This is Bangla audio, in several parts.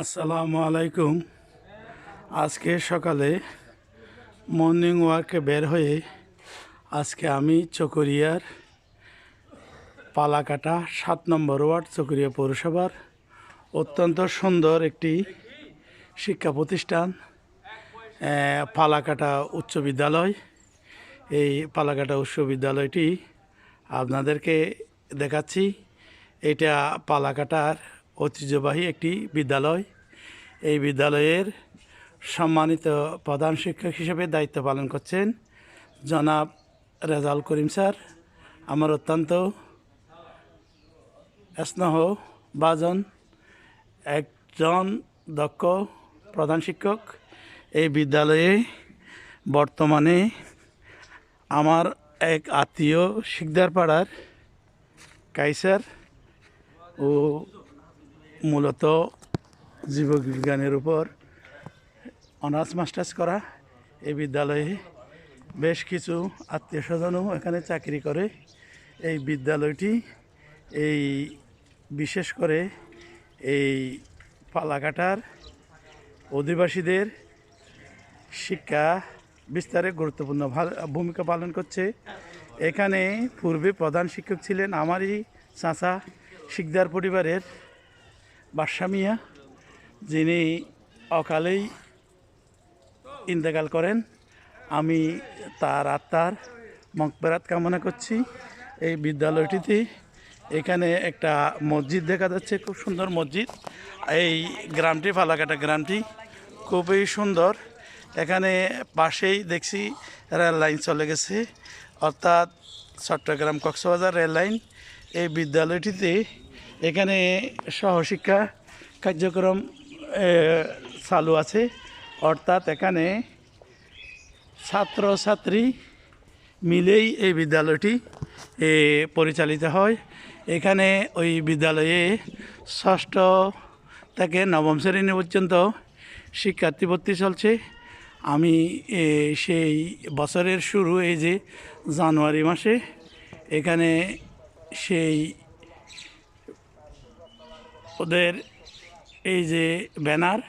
আসসালামু আলাইকুম। আজকে সকালে মর্নিং ওয়াকে বের হয়ে আজকে আমি চকরিয়ার পালাকাটা সাত নম্বর ওয়ার্ড চকরিয়া পৌরসভার অত্যন্ত সুন্দর একটি শিক্ষা প্রতিষ্ঠান পালাকাটা উচ্চ বিদ্যালয়। এই পালাকাটা উচ্চ বিদ্যালয়টি আপনাদেরকে দেখাচ্ছি। এটা পালাকাটার ঐতিহ্যবাহী একটি বিদ্যালয়। এই বিদ্যালয়ের সম্মানিত প্রধান শিক্ষক হিসেবে দায়িত্ব পালন করছেন জনাব রেজাল করিম স্যার। আমার অত্যন্ত স্নেহ বাজন একজন দক্ষ প্রধান শিক্ষক। এই বিদ্যালয়ে বর্তমানে আমার এক আত্মীয় শিকদার পাড়ার কাইসার ও মূলত জীববিজ্ঞানের উপর অনার্স মাস্টার্স করা এই বিদ্যালয়ে বেশ কিছু আত্মীয় স্বজনও এখানে চাকরি করে। এই বিদ্যালয়টি এই বিশেষ করে এই পালাকাটার অধিবাসীদের শিক্ষা বিস্তারে গুরুত্বপূর্ণ ভূমিকা পালন করছে। এখানে পূর্বে প্রধান শিক্ষক ছিলেন আমারই চাচা শিকদার পরিবারের বাদশা মিয়া, যিনি অকালেই ইন্তেকাল করেন, আমি তার আত্মার মকবেরাত কামনা করছি। এই বিদ্যালয়টিতে এখানে একটা মসজিদ দেখা যাচ্ছে, খুব সুন্দর মসজিদ। এই গ্রামটি, ফালাকাটা গ্রামটি খুবই সুন্দর। এখানে পাশেই দেখছি রেল লাইন চলে গেছে, অর্থাৎ চট্টগ্রাম কক্সবাজার রেল লাইন। এই বিদ্যালয়টিতে এখানে সহশিক্ষা কার্যক্রম চালু আছে। অর্থাৎ এখানে ছাত্র ছাত্রী মিলেই এই বিদ্যালয়টি পরিচালিত হয়। এখানে ওই বিদ্যালয়ে ষষ্ঠ থেকে নবম শ্রেণি পর্যন্ত শিক্ষার্থী ভর্তি চলছে। আমি সেই বছরের শুরু, এই যে জানুয়ারি মাসে এখানে সেই ওদের এই যে ব্যানার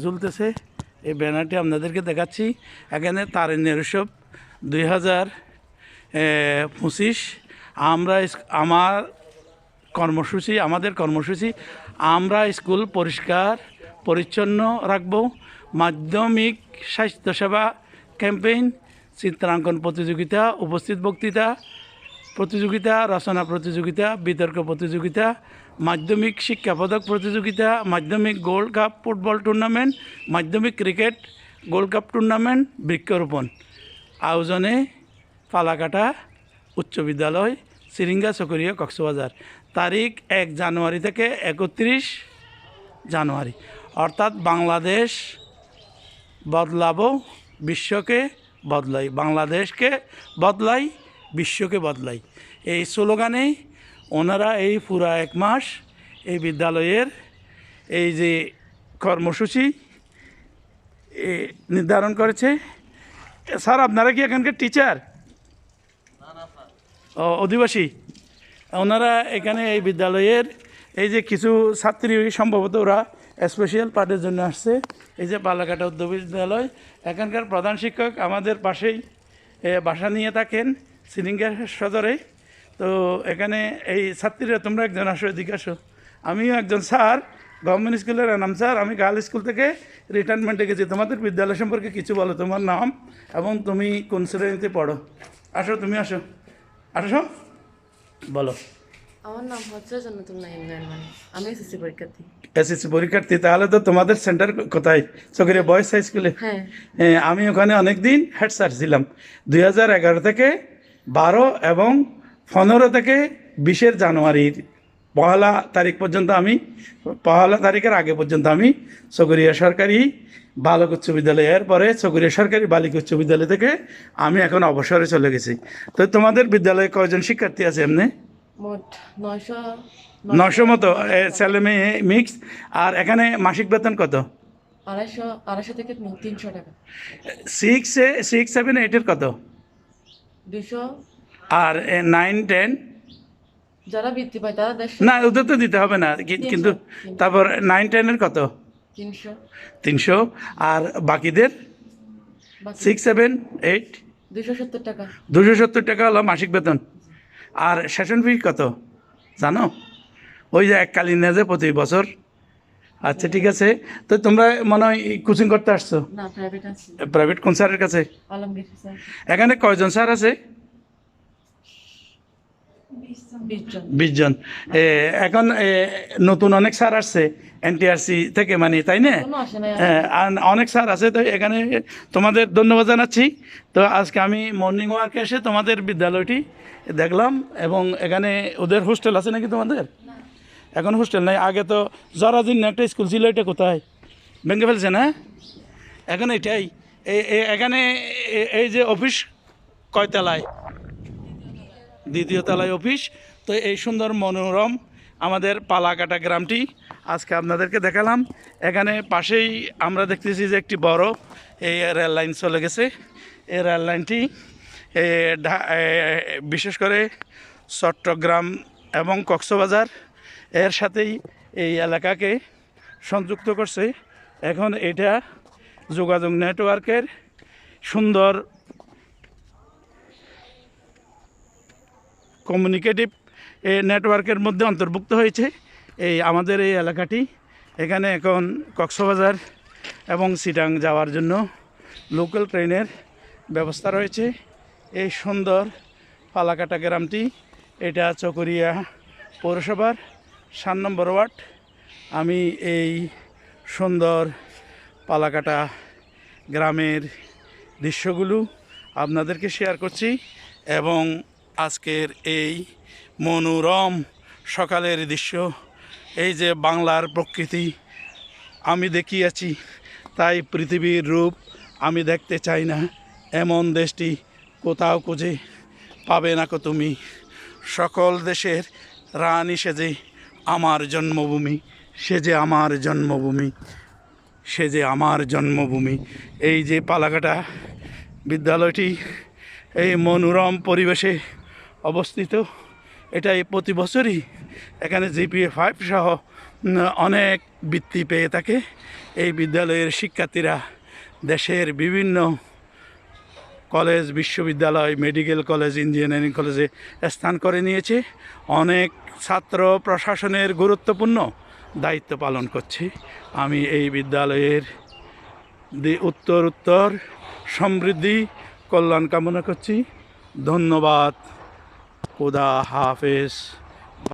ঝুলতেছে, এই ব্যানারটি আপনাদেরকে দেখাচ্ছি। এখানে তারিণের উৎসব দুই হাজার পঁচিশ। আমরা আমার কর্মসূচি, আমাদের কর্মসূচি, আমরা স্কুল পরিষ্কার, পরিচ্ছন্ন রাখব। মাধ্যমিক স্বাস্থ্যসেবা ক্যাম্পেইন, চিত্রাঙ্কন প্রতিযোগিতা, উপস্থিত বক্তৃতা প্রতিযোগিতা, রচনা প্রতিযোগিতা, বিতর্ক প্রতিযোগিতা মাধ্যমিক শিক্ষা পদক প্রতিযোগিতা, মাধ্যমিক গোল্ড কাপ ফুটবল টুর্নামেন্ট, মাধ্যমিক ক্রিকেট, গোল্ড কাপ টুর্নামেন্ট, বৃক্ষরোপণ। আয়োজনে পালাকাটা উচ্চ বিদ্যালয়, সিরিঙ্গা চকরিয়া কক্সবাজার। তারিখ এক জানুয়ারি থেকে একত্রিশ জানুয়ারি। অর্থাৎ বাংলাদেশ বদলাবো, বিশ্বকে বদলাই। বাংলাদেশকে বদলাই, বিশ্বকে বদলাই। এই স্লোগানে ওনারা এই পুরা এক মাস এই বিদ্যালয়ের এই যে কর্মসূচি নির্ধারণ করেছে। স্যার, আপনারা কি এখানকার টিচার ও, অধিবাসী। ওনারা এখানে এই বিদ্যালয়ের এই যে কিছু ছাত্রী সম্ভবত ওরা স্পেশাল পার্টের জন্য আসছে। এই যে পালাকাটা উদ্যোগ বিদ্যালয়, এখানকার প্রধান শিক্ষক আমাদের পাশেই বাসা নিয়ে থাকেন সিলিঙ্গার সদরে। তো এখানে এই ছাত্রীরা তোমরা একজন আসো এদিকে আসো। আমিও একজন স্যার গভর্নমেন্ট স্কুলের নাম স্যার আমি গার্ল স্কুল থেকে রিটায়ারমেন্টে গেছি। তোমাদের বিদ্যালয় সম্পর্কে কিছু বলো তোমার নাম এবং তুমি কোন শ্রেণীতে পড়ো? আসো তুমি আসো। আসো বলো। আমার নাম হচ্ছে আমি এসএসসি পরীক্ষার্থী। এসএসসি পরীক্ষার্থী তাহলে তো তোমাদের সেন্টার কোথায়? চকরিয়া বয়েজ হাই স্কুলে হ্যাঁ। হ্যাঁ, আমি ওখানে অনেক দিন হেড স্যার ছিলাম। দুই হাজার এগারো থেকে বারো এবং পনেরো থেকে বিশের জানুয়ারির পহলা তারিখ পর্যন্ত আমি পহেলা তারিখের আগে পর্যন্ত আমি চকরিয়া সরকারি বালক উচ্চ বিদ্যালয় এরপরে চকরিয়া সরকারি বালিক উচ্চ বিদ্যালয় থেকে আমি এখন অবসরে চলে গেছি। তো তোমাদের বিদ্যালয়ে কয়জন শিক্ষার্থী আছে এমনি? নশো মতো ছেলে মেয়ে মিক্স আর এখানে মাসিক বেতন কত? আড়াইশো আড়াইশো থেকে তিনশো টাকা। সিক্স সিক্স সেভেন এইটের কত? দুশো আর নাইন টেন যারা বৃত্তি পায় তারা না ওদের তো দিতে হবে না কিন্তু তারপর নাইন টেনের কত? তিনশো। তিনশো। আর বাকিদের? সিক্স সেভেন এইট দুশো সত্তর টাকা। দুশো সত্তর টাকা হলো মাসিক বেতন। আর সেশন ফি কত? জানো? ওই যে এককালীন যে প্রতি বছর। আচ্ছা ঠিক আছে। তো তোমরা মনে হয় কোচিং করতে আসছো? প্রাইভেট কোন স্যারের কাছে? এখানে কয়জন স্যার আছে? বিশ জন এ, এখন নতুন অনেক স্যার আসছে এনটিআরসি থেকে মানে তাই না? হ্যাঁ, অনেক স্যার আছে তো এখানে তোমাদের ধন্যবাদ জানাচ্ছি। তো আজকে আমি মর্নিং ওয়ার্কে এসে তোমাদের বিদ্যালয়টি দেখলাম এবং এখানে ওদের হোস্টেল আছে নাকি তোমাদের? এখন হোস্টেল নাই। আগে তো জরাদিন একটা স্কুল ছিল এটা কোথায়? ভেঙে ফেলছে না? এখন এটাই। এখানে এই যে অফিস কয়তলায়? দ্বিতীয় তলায় অফিস। তো এই সুন্দর মনোরম আমাদের পালাকাটা গ্রামটি আজকে আপনাদেরকে দেখালাম। এখানে পাশেই আমরা দেখতেছি যে একটি বড় এই রেল লাইন চলে গেছে। এই রেল লাইনটি বিশেষ করে চট্টগ্রাম এবং কক্সবাজার এর সাথেই এই এলাকাকে সংযুক্ত করছে। এখন এটা যোগাযোগ নেটওয়ার্কের সুন্দর কমিউনিকেটিভ নেটওয়ার্কের মধ্যে অন্তর্ভুক্ত হয়েছে এই আমাদের এই এলাকাটি। এখানে এখন কক্সবাজার এবং সিটাং যাওয়ার জন্য লোকাল ট্রেনের ব্যবস্থা রয়েছে। এই সুন্দর পালাকাটা গ্রামটি, এটা চকরিয়া পৌরসভার সাত নম্বর ওয়ার্ড। আমি এই সুন্দর পালাকাটা গ্রামের দৃশ্যগুলো আপনাদেরকে শেয়ার করছি এবং আজকের এই মনোরম সকালের দৃশ্য, এই যে বাংলার প্রকৃতি আমি দেখিয়াছি, তাই পৃথিবীর রূপ আমি দেখতে চাই না। এমন দেশটি কোথাও খুঁজে পাবে না কো তুমি। সকল দেশের রানী সেজে আমার জন্মভূমি সে যে আমার জন্মভূমি সে যে আমার জন্মভূমি। এই যে পালাকাটা বিদ্যালয়টি, এই মনোরম পরিবেশে অবস্থিত। এটাই প্রতি বছরই এখানে জিপিএ ফাইভ সহ অনেক বৃত্তি পেয়ে থাকে। এই বিদ্যালয়ের শিক্ষার্থীরা দেশের বিভিন্ন কলেজ, বিশ্ববিদ্যালয়, মেডিকেল কলেজ, ইঞ্জিনিয়ারিং কলেজে স্থান করে নিয়েছে। অনেক ছাত্র প্রশাসনের গুরুত্বপূর্ণ দায়িত্ব পালন করছে। আমি এই বিদ্যালয়ের উত্তর উত্তর সমৃদ্ধি, কল্যাণ কামনা করছি। ধন্যবাদ। खुदा हाफिज़।